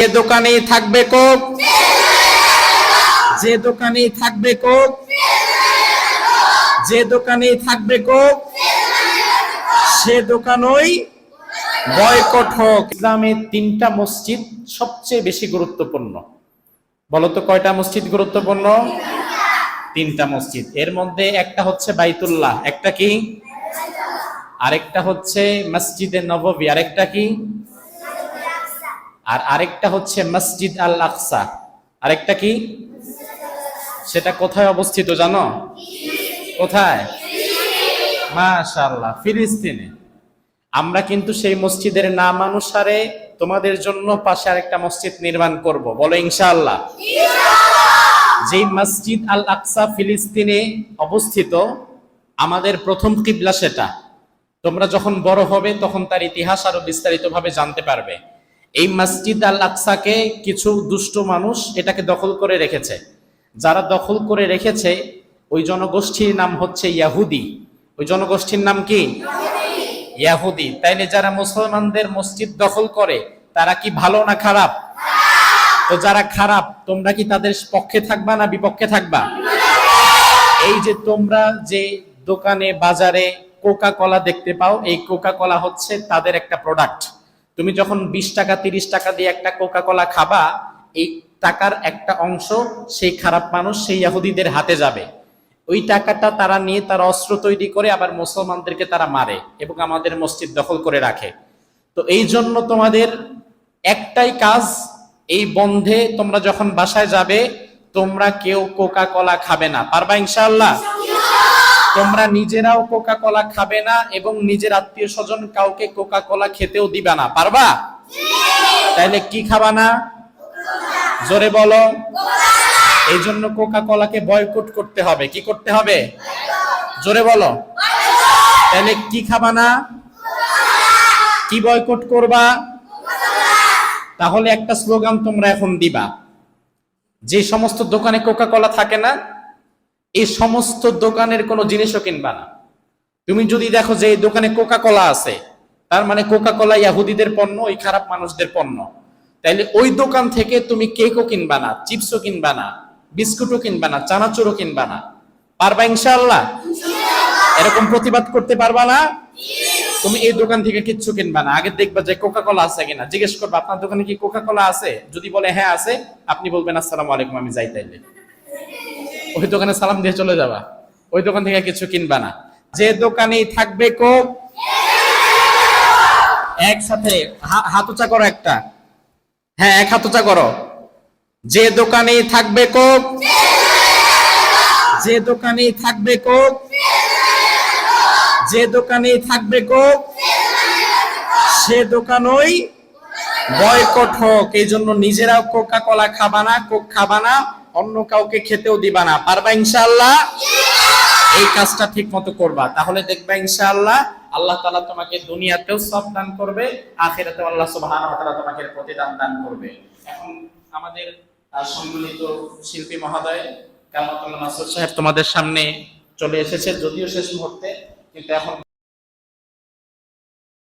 যে দোকানেই থাকবে কোক যে দোকানেই থাকবে কোক যে দোকানেই থাকবে কোক সে দোকানই বয়কট হোক। ইসলামের তিনটা মসজিদ সবচেয়ে বেশি গুরুত্বপূর্ণ। বলতো কয়টা মসজিদ গুরুত্বপূর্ণ? তিনটা মসজিদ। এর মধ্যে একটা হচ্ছে বাইতুল্লাহ, একটা কি? আরেকটা হচ্ছে মসজিদে নববী, আরেকটা কি? আর আরেকটা হচ্ছে মসজিদ আল আকসা আরেকটা কি? সেটা কোথায় অবস্থিত জানো? কোথায়? মাশাআল্লাহ ফিলিস্তিনে। আমরা কিন্তু সেই মসজিদের নাম অনুসারে তোমাদের জন্য পাশে আরেকটা মসজিদ নির্মাণ করব। বলো ইনশাআল্লাহ। যেই মসজিদ আল আকসা ফিলিস্তিনে অবস্থিত আমাদের প্রথম কিবলা সেটা। তোমরা যখন বড় হবে তখন তার ইতিহাস আরও বিস্তারিতভাবে জানতে পারবে। এই মসজিদ আল আকসাকে কিছু দুষ্ট মানুষ এটাকে দখল করে রেখেছে। যারা দখল করে রেখেছে ওই জনগোষ্ঠীর নাম হচ্ছে ইয়াহুদি। ওই জনগোষ্ঠীর নাম কি? ইয়াহুদি। তাইলে যারা মুসলমানদের মসজিদ দখল করে তারা কি ভালো না খারাপ? তো যারা খারাপ তোমরা কি তাদের পক্ষে থাকবা না বিপক্ষে থাকবা? এই যে তোমরা যে দোকানে বাজারে কোকা কলা দেখতে পাও এই কোকা কলা হচ্ছে তাদের একটা প্রোডাক্ট তুমি যখন বিশ টাকা, তিরিশ টাকা দিয়ে একটা কোকা কলা খাবা, এই টাকার একটা অংশ সেই খারাপ মানুষ সেই ইয়াহুদিদের হাতে যাবে। ওই টাকাটা তারা নিয়ে তারা অস্ত্র তৈরি করে আবার মুসলমানদেরকে তারা মারে এবং আমাদের মসজিদ দখল করে রাখে। তো এই জন্য তোমাদের একটাই কাজ, এই বন্ধে তোমরা যখন বাসায় যাবে, তোমরা কেউ কোকা কলা খাবে না। পারবা ইনশাআল্লাহ? তোমরা নিজেরাও কোকা কলা খাবে না এবং নিজের আত্মীয় স্বজন কাউকে কোকা কলা খেতেও দিবা না। পারবা? তাইলে কি খাবা না? জোরে বলো। এই জন্য কোকা কলাকে বয়কট করতে হবে। কি করতে হবে? জোরে বলো। তাহলে কি খাবা না? কি বয়কট করবা? তাহলে একটা স্লোগান তোমরা এখন দিবা। যে সমস্ত দোকানে কোকা কলা থাকে না এই সমস্ত দোকানের কোনো জিনিসও কিনবা না। তুমি যদি দেখো যে এই দোকানে কোকা কলা আছে, তার মানে কোকা কলা ইয়াহুদিদের পণ্য ওই খারাপ মানুষদের পণ্য। তাইলে ওই দোকান থেকে তুমি কেকও কিনবা না, চিপসও কিনবা না, বিস্কুটও কিনবা না, চানাচুরও কিনবা না। পারবা ইনশাআল্লাহ? এরকম প্রতিবাদ করতে পারবা না? তুমি এই দোকান থেকে কিচ্ছু কিনবা না। আগে দেখবা যে কোকা কোলা আছে কিনা। জিজ্ঞেস করবা, আপনার দোকানে কি কোকা কোলা আছে? যদি বলে হ্যাঁ আছে। আপনি বলবেন, আসসালামু আলাইকুম, আমি যাই তাইলে। ওই দোকানে সালাম দিয়ে চলে যাবা। ওই দোকান থেকে কিছু কিনবা না। যে দোকানেই থাকবে কোক একসাথে হাত উঁচা করো একটা। হ্যাঁ এক হাত করো। যে দোকানেই থাকবে কোক যে দোকানেই থাকবে কোক যে দোকানেই থাকবে কোক সে দোকানই বয়কট হোক। এই জন্য নিজেরাও কোকা কলা খাবা না কোক খাবা না। অন্য কাউকে খেতেও দিবা না। পারবা ইনশাআল্লাহ? এই কাজটা ঠিক মতো করবা। তাহলে দেখবা ইনশাআল্লাহ আল্লাহ তাআলা তোমাকে দুনিয়াতেও সব দান করবে, আখিরাতেও আল্লাহ সুবহানাহু ওয়া তাআলা তোমাকে প্রতিদান দান করবে। এখন আমাদের সম্মিলিত শিল্পী মহোদয় কামাতুল্লাহ মাসুদ সাহেব তোমাদের সামনে চলে এসেছে, যদিও শেষ মুহূর্তে, কিন্তু এখন